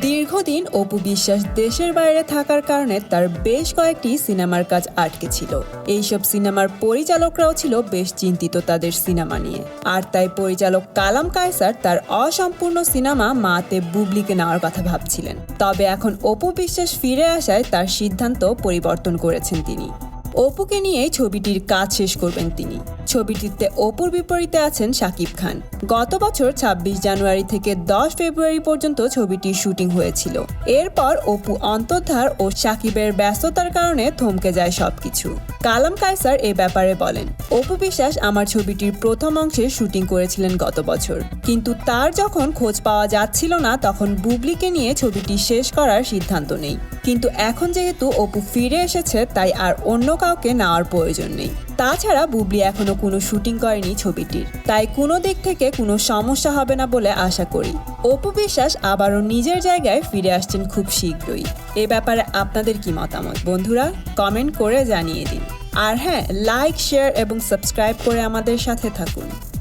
দীর্ঘদিন অপু বিশ্বাস দেশের বাইরে থাকার কারণে তার বেশ কয়েকটি সিনেমার কাজ আটকে ছিল। এইসব সিনেমার পরিচালকরাও ছিল বেশ চিন্তিত তাদের সিনেমা নিয়ে। আর তাই পরিচালক কালাম কায়সার তার অসম্পূর্ণ সিনেমা মাতে বুবলিকে নেওয়ার কথা ভাবছিলেন। তবে এখন অপু বিশ্বাস ফিরে আসায় তার সিদ্ধান্ত পরিবর্তন করেছেন তিনি। অপুকে নিয়ে ছবিটির কাজ শেষ করবেন তিনি। ছবিটিতে অপুর বিপরীতে আছেন শাকিব খান। গত বছর ২৬ জানুয়ারি থেকে দশ ফেব্রুয়ারি পর্যন্ত ছবিটির শুটিং হয়েছিল। এরপর অপু অন্তর্ধার ও শাকিবের ব্যস্ততার কারণে থমকে যায় সবকিছু। কালাম কায়সার এ ব্যাপারে বলেন, অপু বিশ্বাস আমার ছবিটির প্রথম অংশে শুটিং করেছিলেন গত বছর। কিন্তু তার যখন খোঁজ পাওয়া যাচ্ছিল না, তখন বুবলিকে নিয়ে ছবিটি শেষ করার সিদ্ধান্ত নেই। কিন্তু এখন যেহেতু অপু ফিরে এসেছে, তাই আর অন্য কাউকে নেওয়ার প্রয়োজন নেই। তাছাড়া বুবলি এখনও কোনো শুটিং করেনি ছবিটির। তাই কোনো দিক থেকে কোনো সমস্যা হবে না বলে আশা করি। অপু বিশ্বাস আবারও নিজের জায়গায় ফিরে আসছেন খুব শীঘ্রই। এ ব্যাপারে আপনাদের কি মতামত? বন্ধুরা কমেন্ট করে জানিয়ে দিন। আর হ্যাঁ লাইক শেয়ার এবং সাবস্ক্রাইব করে আমাদের সাথে থাকুন।